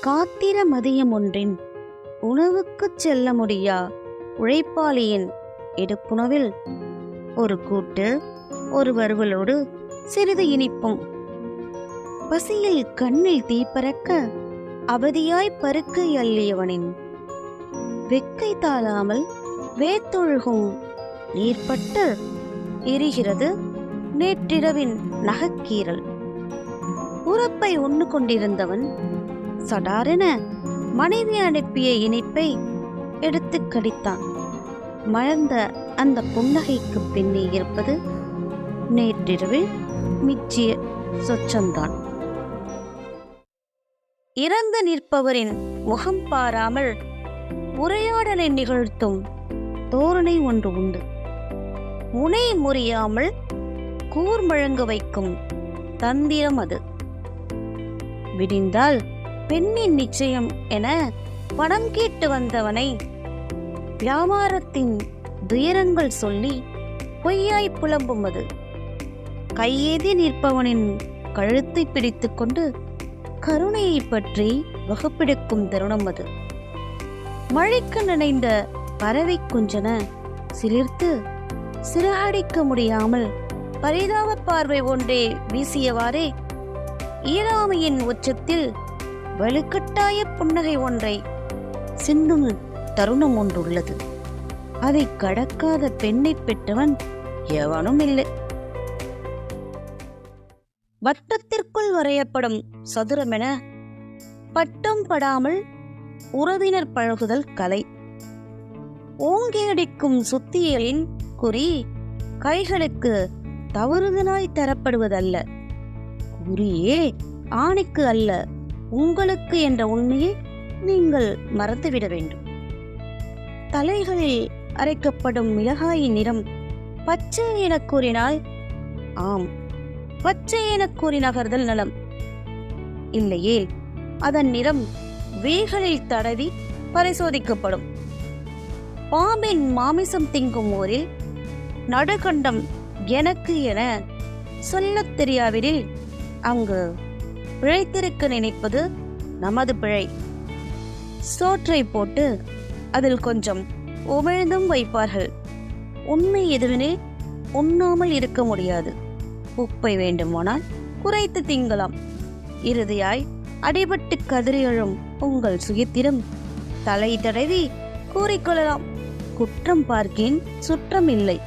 காத்திர மதியம் ஒன்றின் உணவுக்குச் செல்ல முடியா? உழைப்பாளியின் எடுப்புணவில் ஒரு கூட்டு ஒரு வறுவலோடு சிறிது இனிப்பும். பசியில் கண்ணில் தீப்பறக்க அவதியாய் பருக்கை அள்ளியவனின் வெக்கை தாழாமல் வேத்தொழுகும் நீர்பட்டு எரிகிறது நேற்றிரவின் நகக்கீரல் உறப்பை உண்ணு கொண்டிருந்தவன் சடாரென மனைவி அனுப்பிய இனிப்பை எடுத்து கடித்தான். மலர்ந்த அந்த புன்னகைக்கு பின்னே இருப்பது நேற்றிரவில் மிச்சிய சொச்சந்தான். இறந்து நிற்பவரின் முகம் பாராமல் உரையாடலை நிகழ்த்தும் தோரணை ஒன்று உண்டு. முனை முறியாமல் கூர்மழங்க வைக்கும் தந்திரம் அது. விடிந்தால் பெண்ணின் நிச்சயம் என பணம் கேட்டு வந்தவனை வியாபாரத்தின் துயரங்கள் சொல்லி பொய்யாய் புலம்பும் அது கையேதி நிற்பவனின் கழுத்தை பிடித்துக்கொண்டு கருணையை பற்றி வகுப்பெடுக்கும் தருணம் அது. மழைக்கு நினைந்த பறவை குஞ்சன சிலிர்த்து சிறகடிக்க முடியாமல் பரிதாப பார்வை ஒன்றே வீசியவாறே இயலாமையின் உச்சத்தில் வலுக்கட்டாய புன்னகை ஒன்றை சிந்தும் தருணம் ஒன்றுள்ளது. அதை கடக்காத பெண்ணை பெற்றவன் எவனும் இல்லை. வட்டத்திற்குள் வரையப்படும் சதுரமென பட்டம் படாமல் உறவினர் பழகுதல் கலை. ஓங்கியடிக்கும் சுத்தியலின் குறி கைகளுக்கு தவறுதலாய் தரப்படுவதல்ல. குறியே ஆணைக்கு அல்ல. உங்களுக்கு என்ற உண்மையை நீங்கள் மறந்துவிட வேண்டும். தலைகளில் அரைக்கப்படும் மிளகாயின் நிறம் பச்சை எனக் கூறினால் ஆம் பச்சை எனக் கூறி நகர்தல் நலம். இல்லையே அதன் நிறம் வேகளில் தடவி பரிசோதிக்கப்படும். பாம்பின் மாமிசம் திங்கும் ஊரில் நடுகண்டம் எனக்கு என சொல்லத் தெரியாவிடில் அங்கு பிழைத்திருக்க நினைப்பது நமது பிழை. சோற்றை போட்டு அதில் கொஞ்சம் உமிழ்ந்தும் வைப்பார்கள். உண்மை எதுவெனில் உண்ணாமல் இருக்க முடியாது. உப்பை வேண்டுமானால் குறைத்து திங்கலாம். இறுதியாய் அடிபட்டு கதறியழும் உங்கள் சுயத்திடம் தலை தடவி கூறிக்கொள்ளலாம் குற்றம் பார்க்கின் சுற்றம் இல்லை